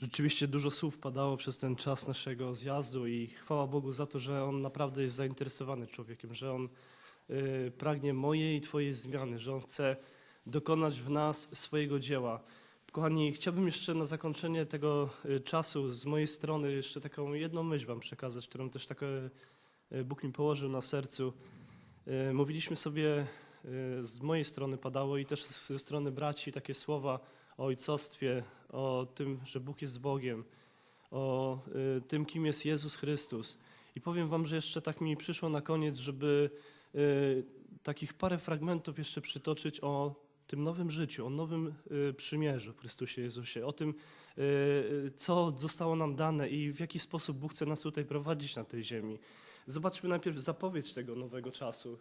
Rzeczywiście dużo słów padało przez ten czas naszego zjazdu i chwała Bogu za to, że On naprawdę jest zainteresowany człowiekiem, że On y, pragnie mojej i Twojej zmiany, że On chce dokonać w nas swojego dzieła. Kochani, chciałbym jeszcze na zakończenie tego y, czasu z mojej strony jeszcze taką jedną myśl Wam przekazać, którą też tak Bóg mi położył na sercu. Mówiliśmy sobie, z mojej strony padało i też ze strony braci takie słowa o ojcostwie, o tym, że Bóg jest Bogiem, o y, tym, kim jest Jezus Chrystus. I powiem Wam, że jeszcze tak mi przyszło na koniec, żeby y, takich parę fragmentów jeszcze przytoczyć o tym nowym życiu, o nowym y, przymierzu w Chrystusie Jezusie, o tym, co zostało nam dane i w jaki sposób Bóg chce nas tutaj prowadzić na tej ziemi. Zobaczmy najpierw zapowiedź tego nowego czasu.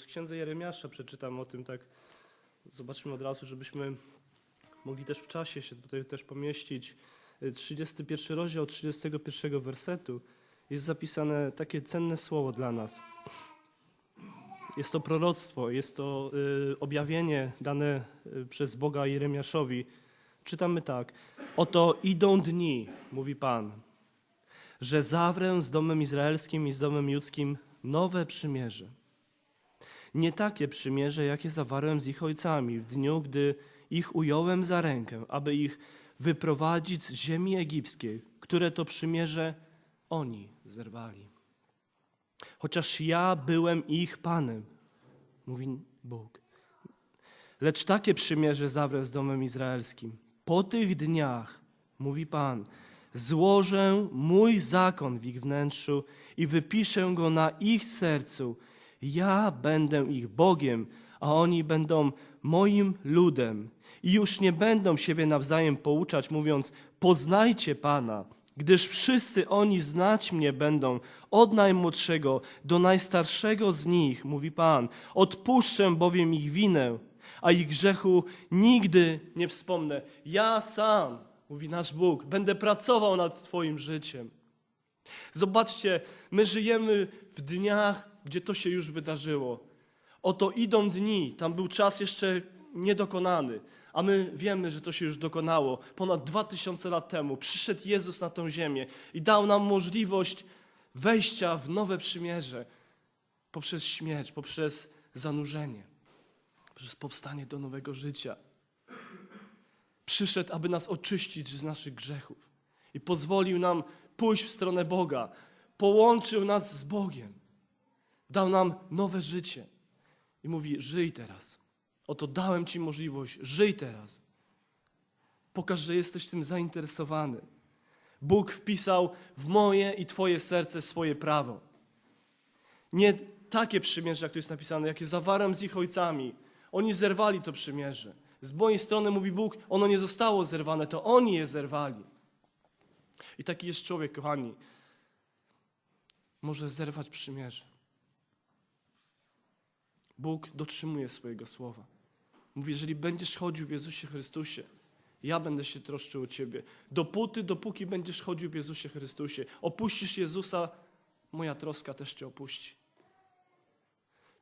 W księdze Jeremiasza przeczytam o tym tak. Zobaczmy od razu, żebyśmy mogli też w czasie się tutaj też pomieścić. Y, 31 rozdział 31 wersetu jest zapisane takie cenne słowo dla nas. Jest to proroctwo, jest to y, objawienie dane y, przez Boga Jeremiaszowi. Czytamy tak: Oto idą dni, mówi Pan, że zawrę z domem izraelskim i z domem judzkim nowe przymierze. Nie takie przymierze, jakie zawarłem z ich ojcami w dniu, gdy ich ująłem za rękę, aby ich wyprowadzić z ziemi egipskiej, które to przymierze oni zerwali. Chociaż ja byłem ich Panem, mówi Bóg. Lecz takie przymierze zawrę z domem izraelskim. Po tych dniach, mówi Pan, złożę mój zakon w ich wnętrzu i wypiszę go na ich sercu. Ja będę ich Bogiem, a oni będą moim ludem. I już nie będą siebie nawzajem pouczać, mówiąc: Poznajcie Pana, gdyż wszyscy oni znać mnie będą, od najmłodszego do najstarszego z nich, mówi Pan. Odpuszczę bowiem ich winę, a ich grzechu nigdy nie wspomnę. Ja sam, mówi nasz Bóg, będę pracował nad Twoim życiem. Zobaczcie, my żyjemy w dniach, gdzie to się już wydarzyło. Oto idą dni, tam był czas jeszcze niedokonany, a my wiemy, że to się już dokonało. Ponad dwa tysiące lat temu przyszedł Jezus na tę ziemię i dał nam możliwość wejścia w nowe przymierze poprzez śmierć, poprzez zanurzenie, poprzez powstanie do nowego życia. Przyszedł, aby nas oczyścić z naszych grzechów i pozwolił nam pójść w stronę Boga. Połączył nas z Bogiem. Dał nam nowe życie. I mówi: Żyj teraz. Oto dałem Ci możliwość, żyj teraz. Pokaż, że jesteś tym zainteresowany. Bóg wpisał w moje i Twoje serce swoje prawo. Nie takie przymierze, jak tu jest napisane, jakie zawarłem z ich ojcami. Oni zerwali to przymierze. Z mojej strony mówi Bóg, ono nie zostało zerwane, to oni je zerwali. I taki jest człowiek, kochani. Może zerwać przymierze. Bóg dotrzymuje swojego słowa. Mówi, jeżeli będziesz chodził w Jezusie Chrystusie, ja będę się troszczył o ciebie. Dopóty, dopóki będziesz chodził w Jezusie Chrystusie, opuścisz Jezusa, moja troska też cię opuści.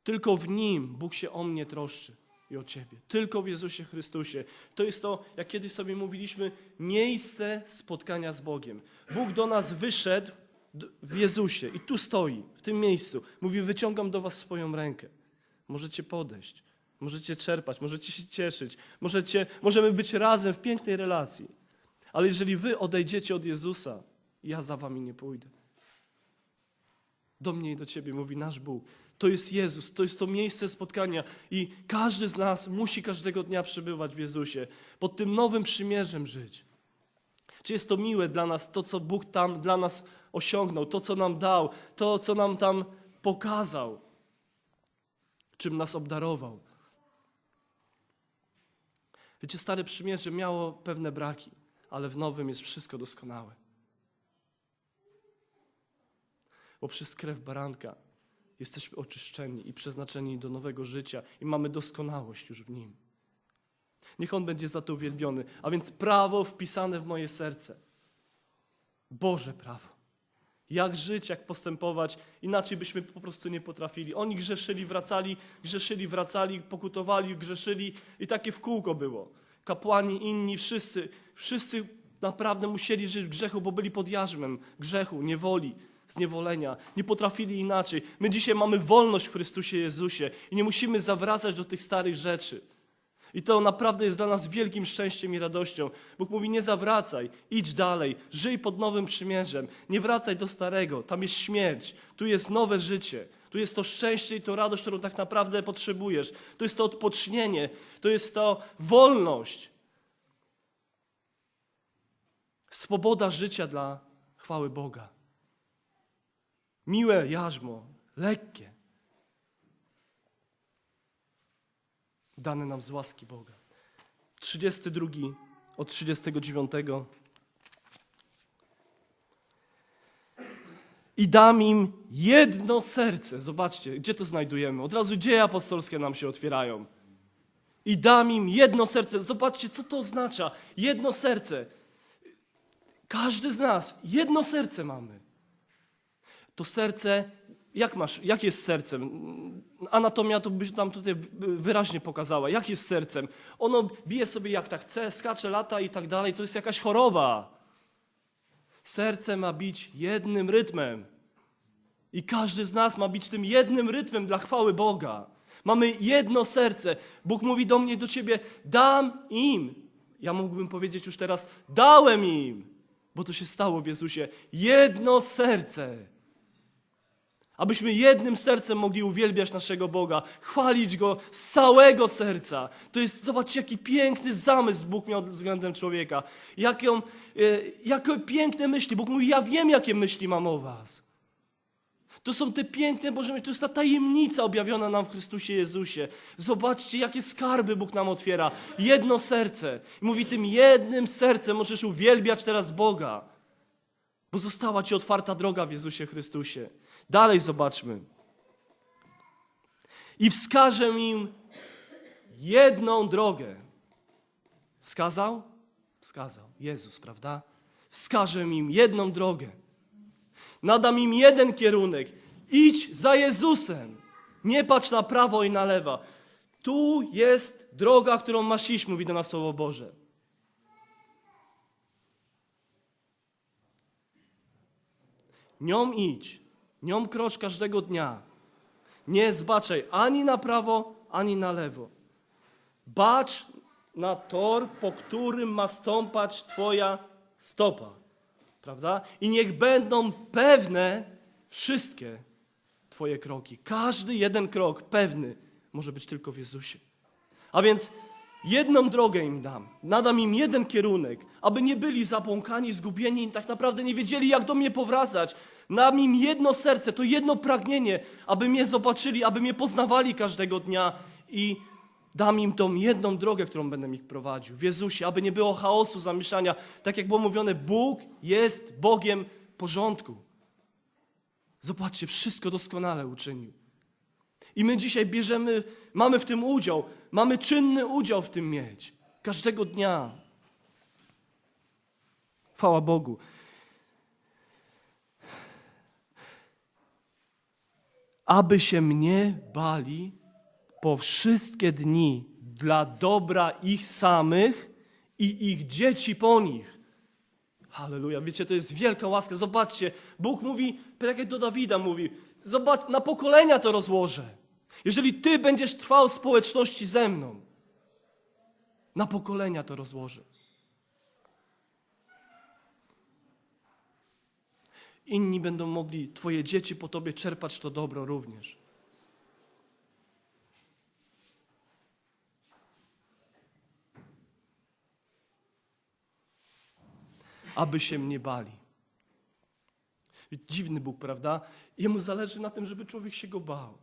Tylko w Nim Bóg się o mnie troszczy i o ciebie. Tylko w Jezusie Chrystusie. To jest to, jak kiedyś sobie mówiliśmy, miejsce spotkania z Bogiem. Bóg do nas wyszedł w Jezusie i tu stoi, w tym miejscu. Mówi, wyciągam do was swoją rękę. Możecie podejść, możecie czerpać, możecie się cieszyć, możecie, możemy być razem w pięknej relacji. Ale jeżeli wy odejdziecie od Jezusa, ja za wami nie pójdę. Do mnie i do ciebie mówi nasz Bóg. To jest Jezus, to jest to miejsce spotkania i każdy z nas musi każdego dnia przebywać w Jezusie, pod tym nowym przymierzem żyć. Czy jest to miłe dla nas, to co Bóg tam dla nas osiągnął, to co nam dał, to co nam tam pokazał, czym nas obdarował. Wiecie, stare przymierze miało pewne braki, ale w nowym jest wszystko doskonałe. Bo przez krew baranka jesteśmy oczyszczeni i przeznaczeni do nowego życia i mamy doskonałość już w nim. Niech On będzie za to uwielbiony. A więc prawo wpisane w moje serce. Boże prawo. Jak żyć, jak postępować, inaczej byśmy po prostu nie potrafili. Oni grzeszyli, wracali, grzeszyli, wracali, pokutowali, grzeszyli i takie w kółko było. Kapłani, inni, wszyscy, wszyscy naprawdę musieli żyć w grzechu, bo byli pod jarzmem grzechu, niewoli, zniewolenia. Nie potrafili inaczej. My dzisiaj mamy wolność w Chrystusie Jezusie i nie musimy zawracać do tych starych rzeczy. I to naprawdę jest dla nas wielkim szczęściem i radością. Bóg mówi: Nie zawracaj, idź dalej, żyj pod nowym przymierzem, nie wracaj do starego, tam jest śmierć, tu jest nowe życie, tu jest to szczęście i to radość, którą tak naprawdę potrzebujesz. To jest to odpocznienie, to jest to wolność. Swoboda życia dla chwały Boga. Miłe jarzmo, lekkie. Dane nam z łaski Boga. 32 od 39. I dam im jedno serce. Zobaczcie, gdzie to znajdujemy. Od razu dzieje apostolskie nam się otwierają. I dam im jedno serce. Zobaczcie, co to oznacza. Jedno serce. Każdy z nas jedno serce mamy. To serce, jak masz, jak jest sercem? Anatomia to byś nam tutaj wyraźnie pokazała. Jak jest sercem? Ono bije sobie jak tak chce, skacze, lata i tak dalej. To jest jakaś choroba. Serce ma bić jednym rytmem. I każdy z nas ma bić tym jednym rytmem dla chwały Boga. Mamy jedno serce. Bóg mówi do mnie, do ciebie, dam im. Ja mógłbym powiedzieć już teraz, dałem im, bo to się stało w Jezusie. Jedno serce. Abyśmy jednym sercem mogli uwielbiać naszego Boga, chwalić Go z całego serca. To jest, zobaczcie, jaki piękny zamysł Bóg miał względem człowieka. Jaką, e, jakie piękne myśli. Bóg mówi, ja wiem, jakie myśli mam o was. To są te piękne Boże myśli, to jest ta tajemnica objawiona nam w Chrystusie Jezusie. Zobaczcie, jakie skarby Bóg nam otwiera. Jedno serce. I mówi, tym jednym sercem możesz uwielbiać teraz Boga. Bo została ci otwarta droga w Jezusie Chrystusie. Dalej zobaczmy. I wskażę im jedną drogę. Wskazał? Wskazał. Jezus, prawda? Wskażę im jedną drogę. Nadam im jeden kierunek. Idź za Jezusem. Nie patrz na prawo i na lewo. Tu jest droga, którą masz iść, mówi do nas Słowo Boże. Nią idź, nią krocz każdego dnia. Nie zbaczaj ani na prawo, ani na lewo. Bacz na tor, po którym ma stąpać Twoja stopa. Prawda? I niech będą pewne wszystkie Twoje kroki. Każdy jeden krok pewny może być tylko w Jezusie. A więc jedną drogę im dam, nadam im jeden kierunek, aby nie byli zabłąkani, zgubieni i tak naprawdę nie wiedzieli, jak do mnie powracać. Dam im jedno serce, to jedno pragnienie, aby mnie zobaczyli, aby mnie poznawali każdego dnia i dam im tą jedną drogę, którą będę ich prowadził w Jezusie, aby nie było chaosu, zamieszania. Tak jak było mówione, Bóg jest Bogiem porządku. Zobaczcie, wszystko doskonale uczynił. I my dzisiaj bierzemy, mamy w tym udział, mamy czynny udział w tym mieć. Każdego dnia. Chwała Bogu. Aby się mnie bali po wszystkie dni dla dobra ich samych i ich dzieci po nich. Halleluja. Wiecie, to jest wielka łaska. Zobaczcie, Bóg mówi, tak jak do Dawida mówi, zobacz, na pokolenia to rozłożę. Jeżeli ty będziesz trwał w społeczności ze mną, na pokolenia to rozłożę. Inni będą mogli, twoje dzieci po tobie czerpać to dobro również. Aby się mnie bali. Dziwny Bóg, prawda? Jemu zależy na tym, żeby człowiek się go bał.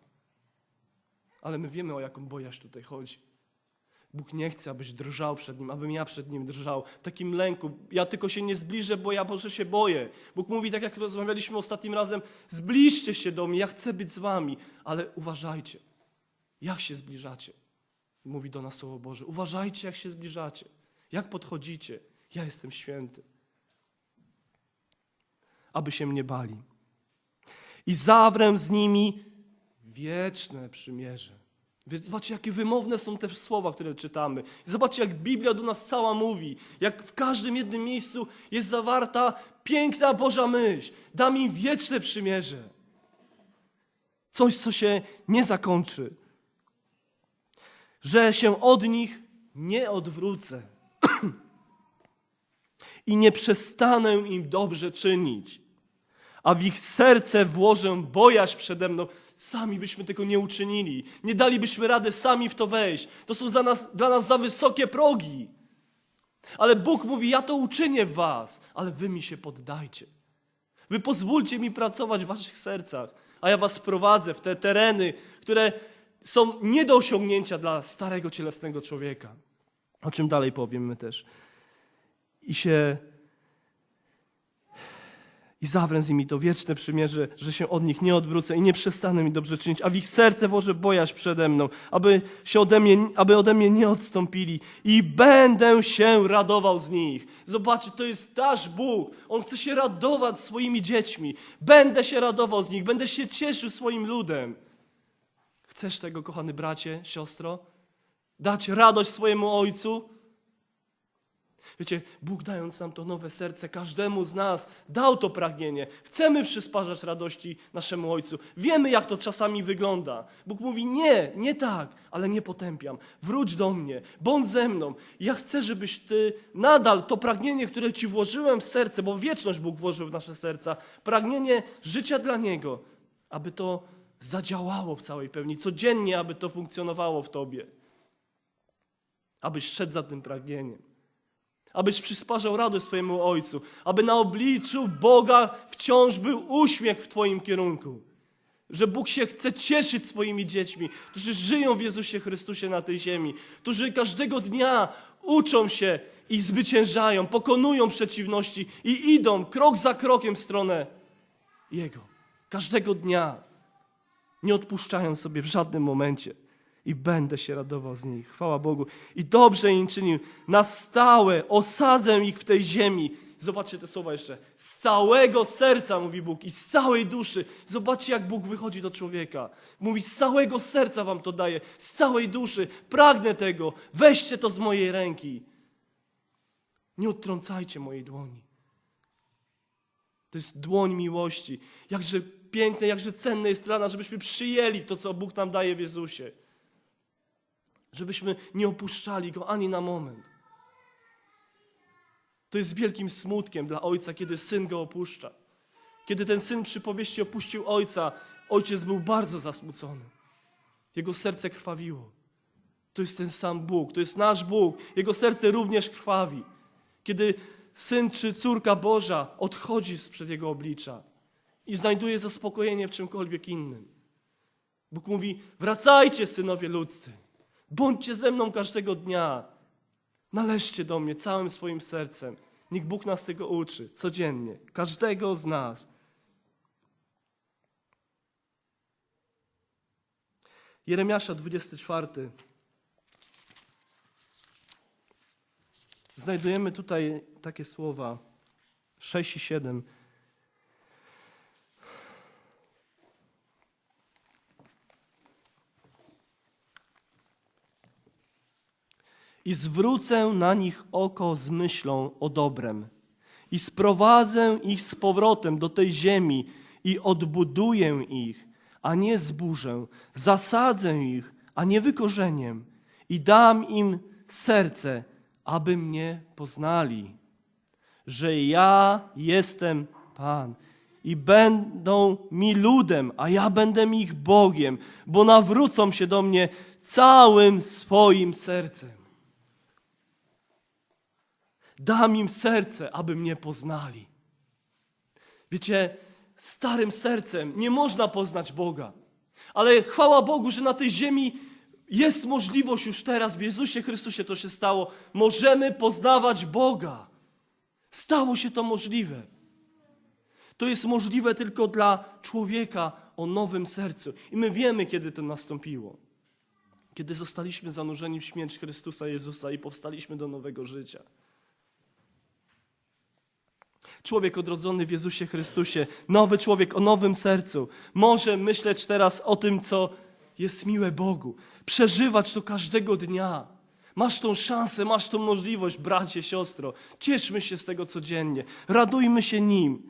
Ale my wiemy, o jaką bojaźń tutaj chodzi. Bóg nie chce, abyś drżał przed Nim, abym ja przed Nim drżał. W takim lęku. Ja tylko się nie zbliżę, bo ja Boże się boję. Bóg mówi, tak jak rozmawialiśmy ostatnim razem, zbliżcie się do mnie, ja chcę być z Wami. Ale uważajcie, jak się zbliżacie. Mówi do nas Słowo Boże. Uważajcie, jak się zbliżacie. Jak podchodzicie. Ja jestem święty. Aby się mnie bali. I zawrę z nimi wieczne przymierze. Zobaczcie, jakie wymowne są te słowa, które czytamy. Zobaczcie, jak Biblia do nas cała mówi. Jak w każdym jednym miejscu jest zawarta piękna Boża myśl. Dam im wieczne przymierze. Coś, co się nie zakończy. Że się od nich nie odwrócę. I nie przestanę im dobrze czynić. A w ich serce włożę bojaźń przede mną. Sami byśmy tego nie uczynili. Nie dalibyśmy rady sami w to wejść. To są za nas, dla nas za wysokie progi. Ale Bóg mówi: Ja to uczynię w Was, ale Wy mi się poddajcie. Wy pozwólcie mi pracować w Waszych sercach, a ja Was prowadzę w te tereny, które są nie do osiągnięcia dla starego cielesnego człowieka. O czym dalej powiemy też. I się i zawrę z nimi to wieczne przymierze, że się od nich nie odwrócę i nie przestanę mi dobrze czynić, a w ich serce włożę bojaźń przede mną, aby, się ode mnie, aby ode mnie nie odstąpili i będę się radował z nich. Zobaczcie, to jest nasz Bóg. On chce się radować swoimi dziećmi. Będę się radował z nich, będę się cieszył swoim ludem. Chcesz tego, kochany bracie, siostro? Dać radość swojemu ojcu? Wiecie, Bóg dając nam to nowe serce, każdemu z nas dał to pragnienie. Chcemy przysparzać radości naszemu Ojcu. Wiemy, jak to czasami wygląda. Bóg mówi: Nie, nie tak, ale nie potępiam. Wróć do mnie, bądź ze mną. Ja chcę, żebyś ty nadal to pragnienie, które ci włożyłem w serce, bo wieczność Bóg włożył w nasze serca, pragnienie życia dla Niego, aby to zadziałało w całej pełni, codziennie, aby to funkcjonowało w tobie. Abyś szedł za tym pragnieniem abyś przysparzał radość swojemu Ojcu, aby na obliczu Boga wciąż był uśmiech w Twoim kierunku. Że Bóg się chce cieszyć swoimi dziećmi, którzy żyją w Jezusie Chrystusie na tej ziemi, którzy każdego dnia uczą się i zwyciężają, pokonują przeciwności i idą krok za krokiem w stronę Jego. Każdego dnia. Nie odpuszczają sobie w żadnym momencie i będę się radował z nich. Chwała Bogu. I dobrze im czynił. Na stałe osadzę ich w tej ziemi. Zobaczcie te słowa jeszcze. Z całego serca, mówi Bóg, i z całej duszy. Zobaczcie, jak Bóg wychodzi do człowieka. Mówi, z całego serca wam to daję, z całej duszy. Pragnę tego. Weźcie to z mojej ręki. Nie odtrącajcie mojej dłoni. To jest dłoń miłości. Jakże piękne, jakże cenne jest dla nas, żebyśmy przyjęli to, co Bóg nam daje w Jezusie żebyśmy nie opuszczali Go ani na moment. To jest wielkim smutkiem dla ojca, kiedy syn go opuszcza. Kiedy ten syn przy powieści opuścił ojca, ojciec był bardzo zasmucony. Jego serce krwawiło. To jest ten sam Bóg, to jest nasz Bóg. Jego serce również krwawi. Kiedy syn czy córka Boża odchodzi sprzed jego oblicza i znajduje zaspokojenie w czymkolwiek innym. Bóg mówi: Wracajcie, synowie ludzcy. Bądźcie ze mną każdego dnia. Należcie do mnie całym swoim sercem. Niech Bóg nas tego uczy codziennie, każdego z nas. Jeremiasza 24. Znajdujemy tutaj takie słowa 6 i 7. i zwrócę na nich oko z myślą o dobrem. I sprowadzę ich z powrotem do tej ziemi i odbuduję ich, a nie zburzę, zasadzę ich, a nie wykorzeniem. I dam im serce, aby mnie poznali, że ja jestem Pan i będą mi ludem, a ja będę ich Bogiem, bo nawrócą się do mnie całym swoim sercem. Dam im serce, aby mnie poznali. Wiecie, starym sercem nie można poznać Boga. Ale chwała Bogu, że na tej ziemi jest możliwość już teraz, w Jezusie Chrystusie to się stało. Możemy poznawać Boga. Stało się to możliwe. To jest możliwe tylko dla człowieka o nowym sercu. I my wiemy, kiedy to nastąpiło. Kiedy zostaliśmy zanurzeni w śmierć Chrystusa Jezusa i powstaliśmy do nowego życia. Człowiek odrodzony w Jezusie Chrystusie, nowy człowiek o nowym sercu, może myśleć teraz o tym, co jest miłe Bogu. Przeżywać to każdego dnia. Masz tą szansę, masz tą możliwość, bracie, siostro. Cieszmy się z tego codziennie. Radujmy się Nim.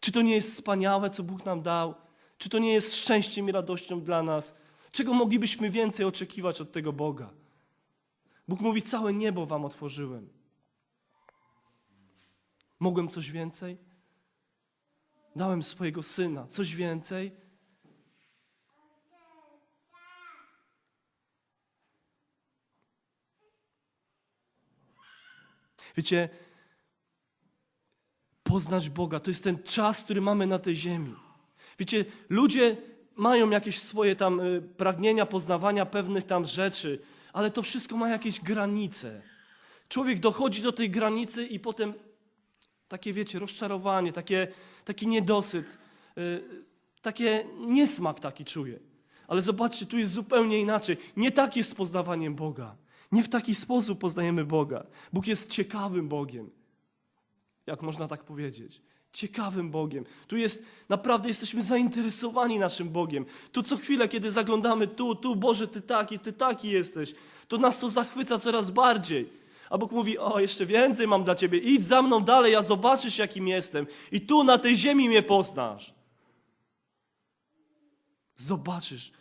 Czy to nie jest wspaniałe, co Bóg nam dał? Czy to nie jest szczęściem i radością dla nas? Czego moglibyśmy więcej oczekiwać od tego Boga? Bóg mówi: Całe niebo wam otworzyłem. Mogłem coś więcej? Dałem swojego syna. Coś więcej? Wiecie, poznać Boga to jest ten czas, który mamy na tej ziemi. Wiecie, ludzie mają jakieś swoje tam y, pragnienia poznawania pewnych tam rzeczy, ale to wszystko ma jakieś granice. Człowiek dochodzi do tej granicy i potem takie, wiecie, rozczarowanie, takie, taki niedosyt, y, takie niesmak taki czuje. Ale zobaczcie, tu jest zupełnie inaczej. Nie tak jest z poznawaniem Boga. Nie w taki sposób poznajemy Boga. Bóg jest ciekawym Bogiem. Jak można tak powiedzieć? Ciekawym Bogiem. Tu jest, naprawdę jesteśmy zainteresowani naszym Bogiem. Tu co chwilę, kiedy zaglądamy tu, tu, Boże, Ty taki, Ty taki jesteś, to nas to zachwyca coraz bardziej. A Bóg mówi, o, jeszcze więcej mam dla Ciebie, idź za mną dalej, a zobaczysz, jakim jestem. I tu na tej ziemi mnie poznasz. Zobaczysz,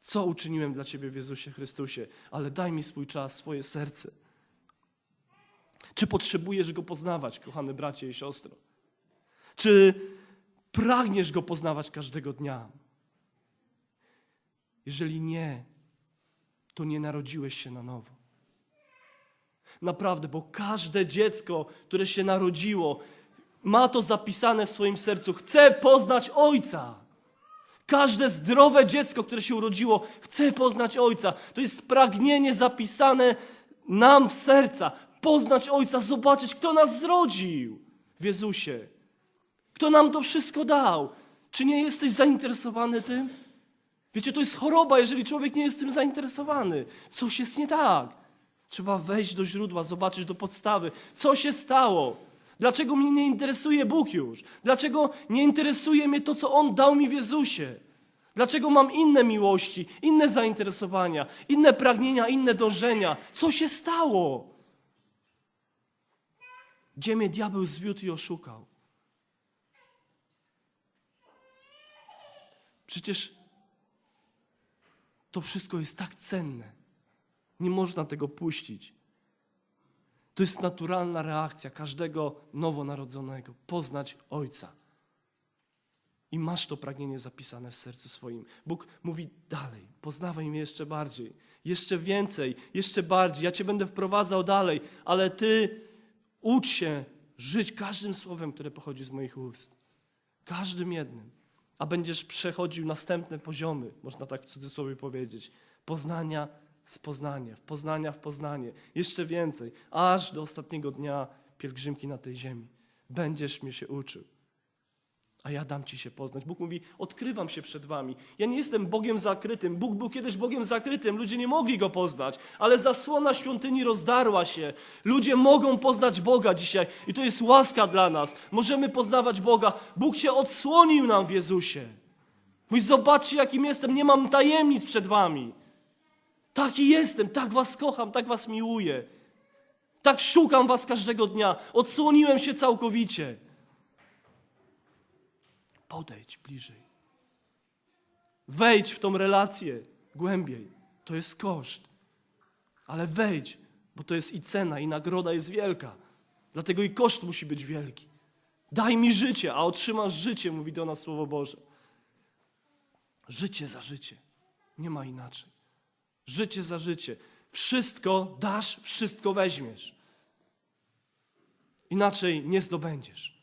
co uczyniłem dla Ciebie w Jezusie Chrystusie, ale daj mi swój czas, swoje serce. Czy potrzebujesz Go poznawać, kochany bracie i siostro? Czy pragniesz Go poznawać każdego dnia? Jeżeli nie, to nie narodziłeś się na nowo. Naprawdę, bo każde dziecko, które się narodziło, ma to zapisane w swoim sercu. Chce poznać Ojca. Każde zdrowe dziecko, które się urodziło, chce poznać Ojca. To jest pragnienie zapisane nam w serca. Poznać Ojca, zobaczyć, kto nas zrodził w Jezusie. Kto nam to wszystko dał. Czy nie jesteś zainteresowany tym? Wiecie, to jest choroba, jeżeli człowiek nie jest tym zainteresowany. Coś jest nie tak. Trzeba wejść do źródła, zobaczyć do podstawy. Co się stało? Dlaczego mnie nie interesuje Bóg już? Dlaczego nie interesuje mnie to, co On dał mi w Jezusie? Dlaczego mam inne miłości, inne zainteresowania, inne pragnienia, inne dążenia? Co się stało? Gdzie mnie diabeł zwiódł i oszukał? Przecież to wszystko jest tak cenne. Nie można tego puścić. To jest naturalna reakcja każdego nowonarodzonego poznać Ojca. I masz to pragnienie zapisane w sercu swoim. Bóg mówi dalej, poznawaj mnie jeszcze bardziej, jeszcze więcej, jeszcze bardziej. Ja Cię będę wprowadzał dalej, ale Ty ucz się żyć każdym słowem, które pochodzi z moich ust. Każdym jednym. A będziesz przechodził następne poziomy, można tak w cudzysłowie powiedzieć, poznania z poznania, w poznania w poznanie, jeszcze więcej, aż do ostatniego dnia pielgrzymki na tej ziemi. Będziesz mnie się uczył, a ja dam ci się poznać. Bóg mówi: Odkrywam się przed wami. Ja nie jestem Bogiem zakrytym. Bóg był kiedyś Bogiem zakrytym, ludzie nie mogli go poznać, ale zasłona świątyni rozdarła się. Ludzie mogą poznać Boga dzisiaj i to jest łaska dla nas. Możemy poznawać Boga. Bóg się odsłonił nam w Jezusie. Mówi: Zobaczcie, jakim jestem, nie mam tajemnic przed wami. Taki jestem, tak was kocham, tak was miłuję. Tak szukam was każdego dnia. Odsłoniłem się całkowicie. Podejdź bliżej. Wejdź w tą relację głębiej. To jest koszt. Ale wejdź, bo to jest i cena, i nagroda jest wielka. Dlatego i koszt musi być wielki. Daj mi życie, a otrzymasz życie, mówi do nas Słowo Boże. Życie za życie. Nie ma inaczej. Życie za życie. Wszystko dasz, wszystko weźmiesz. Inaczej nie zdobędziesz.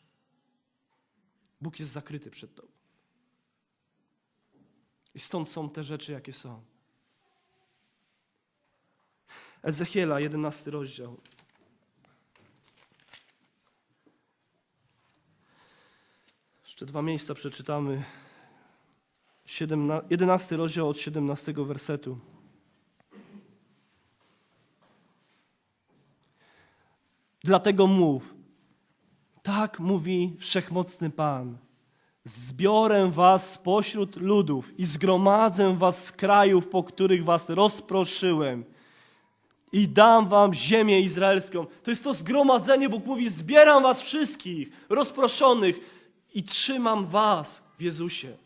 Bóg jest zakryty przed tobą. I stąd są te rzeczy, jakie są. Ezechiela, 11 rozdział. Jeszcze dwa miejsca przeczytamy. 11 rozdział od 17 wersetu. Dlatego mów, tak mówi wszechmocny Pan. Zbiorę was spośród ludów i zgromadzę was z krajów, po których was rozproszyłem. I dam wam ziemię izraelską. To jest to zgromadzenie, Bóg mówi, zbieram was wszystkich, rozproszonych i trzymam was w Jezusie.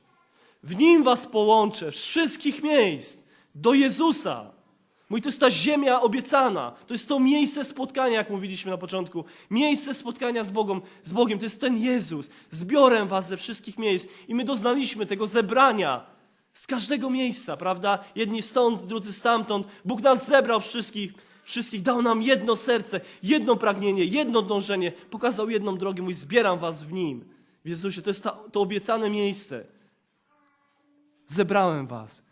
W Nim was połączę, wszystkich miejsc, do Jezusa. Mój, to jest ta ziemia obiecana. To jest to miejsce spotkania, jak mówiliśmy na początku. Miejsce spotkania z Bogiem, z Bogiem. To jest ten Jezus. Zbiorę was ze wszystkich miejsc. I my doznaliśmy tego zebrania z każdego miejsca, prawda? Jedni stąd, drudzy stamtąd. Bóg nas zebrał wszystkich, wszystkich. Dał nam jedno serce, jedno pragnienie, jedno dążenie. Pokazał jedną drogę. Mój, zbieram was w Nim. W Jezusie. To jest ta, to obiecane miejsce. Zebrałem was.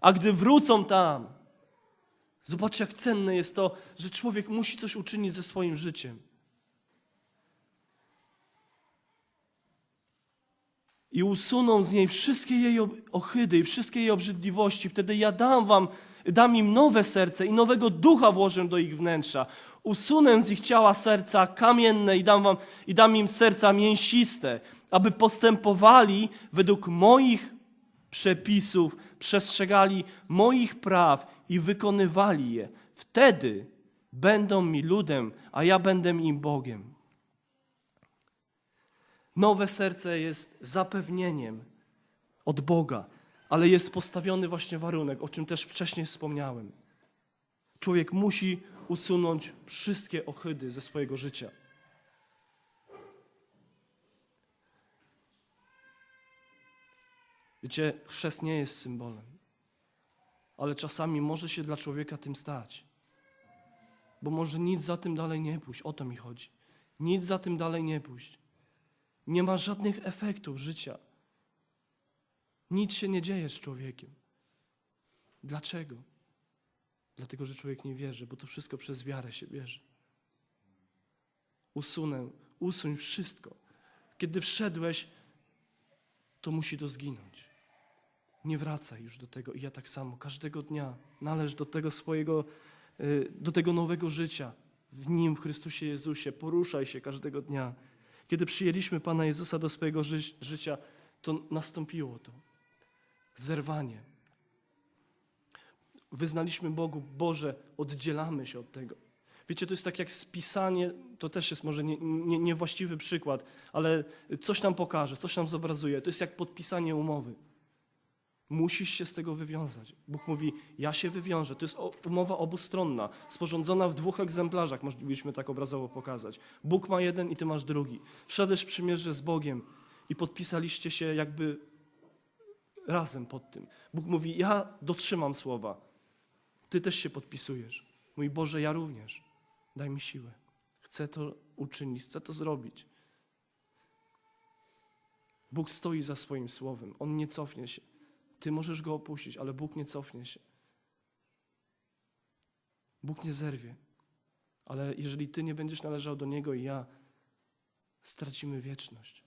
A gdy wrócą tam, Zobaczcie, jak cenne jest to, że człowiek musi coś uczynić ze swoim życiem. I usuną z niej wszystkie jej ohydy i wszystkie jej obrzydliwości. Wtedy ja dam wam, dam im nowe serce i nowego ducha włożę do ich wnętrza. Usunę z ich ciała serca kamienne i dam wam, i dam im serca mięsiste, aby postępowali według moich przepisów, przestrzegali moich praw i wykonywali je. Wtedy będą mi ludem, a ja będę im Bogiem. Nowe serce jest zapewnieniem od Boga, ale jest postawiony właśnie warunek, o czym też wcześniej wspomniałem. Człowiek musi usunąć wszystkie ohydy ze swojego życia. Wiecie, chrzest nie jest symbolem, ale czasami może się dla człowieka tym stać. Bo może nic za tym dalej nie pójść, o to mi chodzi. Nic za tym dalej nie pójść. Nie ma żadnych efektów życia. Nic się nie dzieje z człowiekiem. Dlaczego? Dlatego, że człowiek nie wierzy, bo to wszystko przez wiarę się bierze. Usunę, usuń wszystko. Kiedy wszedłeś, to musi to zginąć. Nie wracaj już do tego. I ja tak samo, każdego dnia należ do tego swojego, y, do tego nowego życia. W Nim, w Chrystusie Jezusie. Poruszaj się każdego dnia. Kiedy przyjęliśmy Pana Jezusa do swojego ży życia, to nastąpiło to. Zerwanie. Wyznaliśmy Bogu, Boże, oddzielamy się od tego. Wiecie, to jest tak jak spisanie, to też jest może nie, nie, niewłaściwy przykład, ale coś nam pokaże, coś nam zobrazuje. To jest jak podpisanie umowy. Musisz się z tego wywiązać. Bóg mówi, ja się wywiążę. To jest umowa obustronna, sporządzona w dwóch egzemplarzach, moglibyśmy tak obrazowo pokazać. Bóg ma jeden i ty masz drugi. Wszedłeś w przymierze z Bogiem i podpisaliście się jakby razem pod tym. Bóg mówi, ja dotrzymam słowa. Ty też się podpisujesz. Mój Boże, ja również. Daj mi siłę. Chcę to uczynić, chcę to zrobić. Bóg stoi za swoim słowem. On nie cofnie się. Ty możesz go opuścić, ale Bóg nie cofnie się. Bóg nie zerwie. Ale jeżeli ty nie będziesz należał do Niego i ja, stracimy wieczność.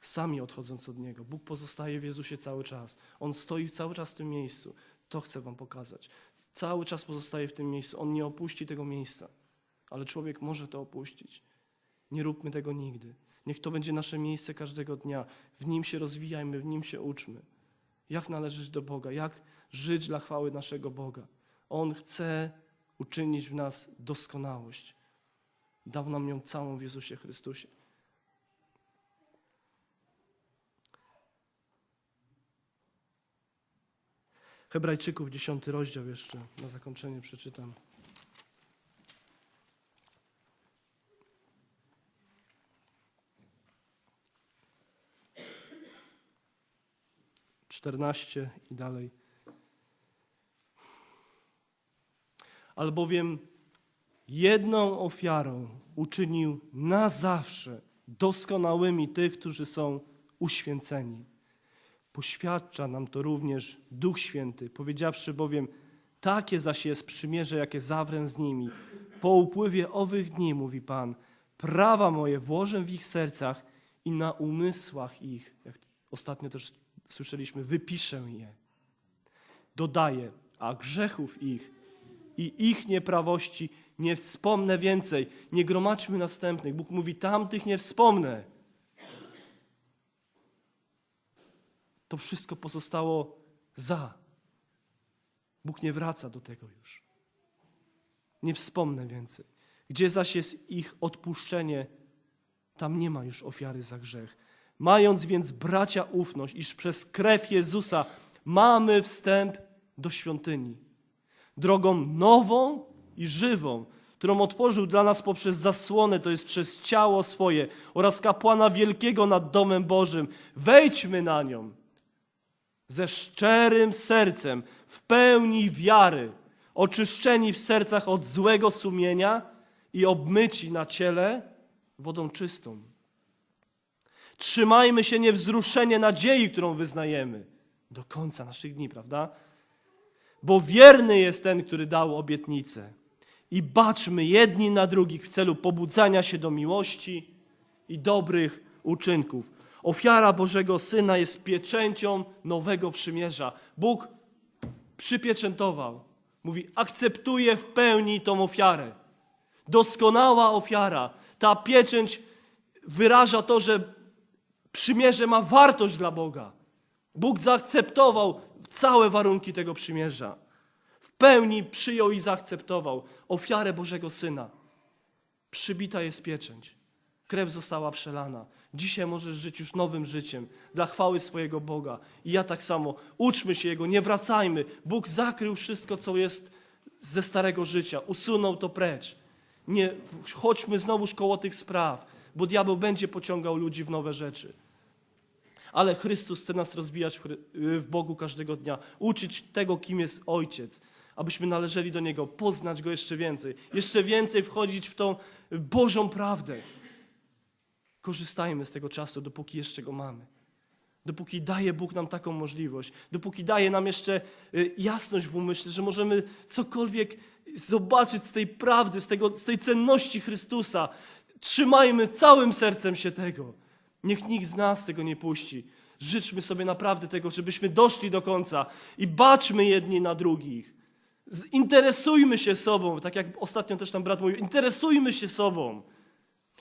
Sami odchodząc od Niego. Bóg pozostaje w Jezusie cały czas. On stoi cały czas w tym miejscu. To chcę Wam pokazać. Cały czas pozostaje w tym miejscu. On nie opuści tego miejsca. Ale człowiek może to opuścić. Nie róbmy tego nigdy. Niech to będzie nasze miejsce każdego dnia. W nim się rozwijajmy, w nim się uczmy. Jak należeć do Boga, jak żyć dla chwały naszego Boga. On chce uczynić w nas doskonałość. Dał nam ją całą w Jezusie Chrystusie. Hebrajczyków, dziesiąty rozdział jeszcze na zakończenie przeczytam. Czternaście i dalej. Albowiem jedną ofiarą uczynił na zawsze doskonałymi tych, którzy są uświęceni. Poświadcza nam to również Duch Święty, powiedziawszy bowiem, takie zaś jest przymierze, jakie zawrę z nimi. Po upływie owych dni, mówi Pan, prawa moje włożę w ich sercach i na umysłach ich, jak ostatnio też słyszeliśmy, wypiszę je. Dodaje, a grzechów ich i ich nieprawości nie wspomnę więcej. Nie gromadźmy następnych. Bóg mówi, tamtych nie wspomnę. To wszystko pozostało za. Bóg nie wraca do tego już. Nie wspomnę więcej. Gdzie zaś jest ich odpuszczenie, tam nie ma już ofiary za grzech. Mając więc bracia ufność, iż przez krew Jezusa mamy wstęp do świątyni. Drogą nową i żywą, którą otworzył dla nas poprzez zasłonę, to jest przez ciało swoje oraz kapłana wielkiego nad domem Bożym. Wejdźmy na nią ze szczerym sercem, w pełni wiary, oczyszczeni w sercach od złego sumienia i obmyci na ciele wodą czystą. Trzymajmy się niewzruszenie nadziei, którą wyznajemy do końca naszych dni, prawda? Bo wierny jest ten, który dał obietnicę. I baczmy jedni na drugich w celu pobudzania się do miłości i dobrych uczynków. Ofiara Bożego Syna jest pieczęcią nowego przymierza. Bóg przypieczętował. Mówi, akceptuję w pełni tą ofiarę. Doskonała ofiara. Ta pieczęć wyraża to, że przymierze ma wartość dla Boga. Bóg zaakceptował całe warunki tego przymierza. W pełni przyjął i zaakceptował ofiarę Bożego Syna. Przybita jest pieczęć. Krew została przelana. Dzisiaj możesz żyć już nowym życiem dla chwały swojego Boga. I ja tak samo. Uczmy się Jego, nie wracajmy. Bóg zakrył wszystko, co jest ze starego życia. Usunął to precz. Nie chodźmy znowuż koło tych spraw, bo diabeł będzie pociągał ludzi w nowe rzeczy. Ale Chrystus chce nas rozwijać w Chry- w Bogu każdego dnia, uczyć tego, kim jest Ojciec, abyśmy należeli do Niego, poznać Go jeszcze więcej, jeszcze więcej wchodzić w tą Bożą prawdę. Korzystajmy z tego czasu, dopóki jeszcze go mamy. Dopóki daje Bóg nam taką możliwość, dopóki daje nam jeszcze y, jasność w umyśle, że możemy cokolwiek zobaczyć z tej prawdy, z, tego, z tej cenności Chrystusa. Trzymajmy całym sercem się tego. Niech nikt z nas tego nie puści. Życzmy sobie naprawdę tego, żebyśmy doszli do końca i baczmy jedni na drugich. Interesujmy się sobą, tak jak ostatnio też tam brat mówił, interesujmy się sobą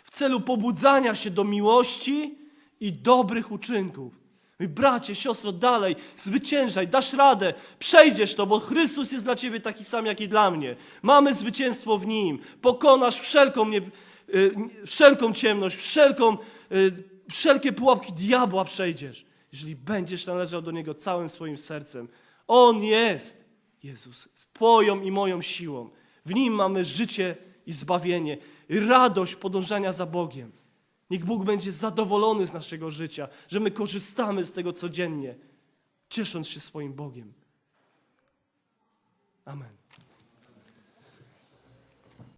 w celu pobudzania się do miłości i dobrych uczynków. Mój bracie, siostro, dalej, zwyciężaj, dasz radę, przejdziesz to, bo Chrystus jest dla ciebie taki sam, jak i dla mnie. Mamy zwycięstwo w Nim, pokonasz wszelką, nie, y, wszelką ciemność, wszelką, y, wszelkie pułapki diabła przejdziesz, jeżeli będziesz należał do Niego całym swoim sercem. On jest, Jezus, Twoją i moją siłą. W Nim mamy życie i zbawienie, i radość podążania za Bogiem. Niech Bóg będzie zadowolony z naszego życia, że my korzystamy z tego codziennie, ciesząc się swoim Bogiem. Amen.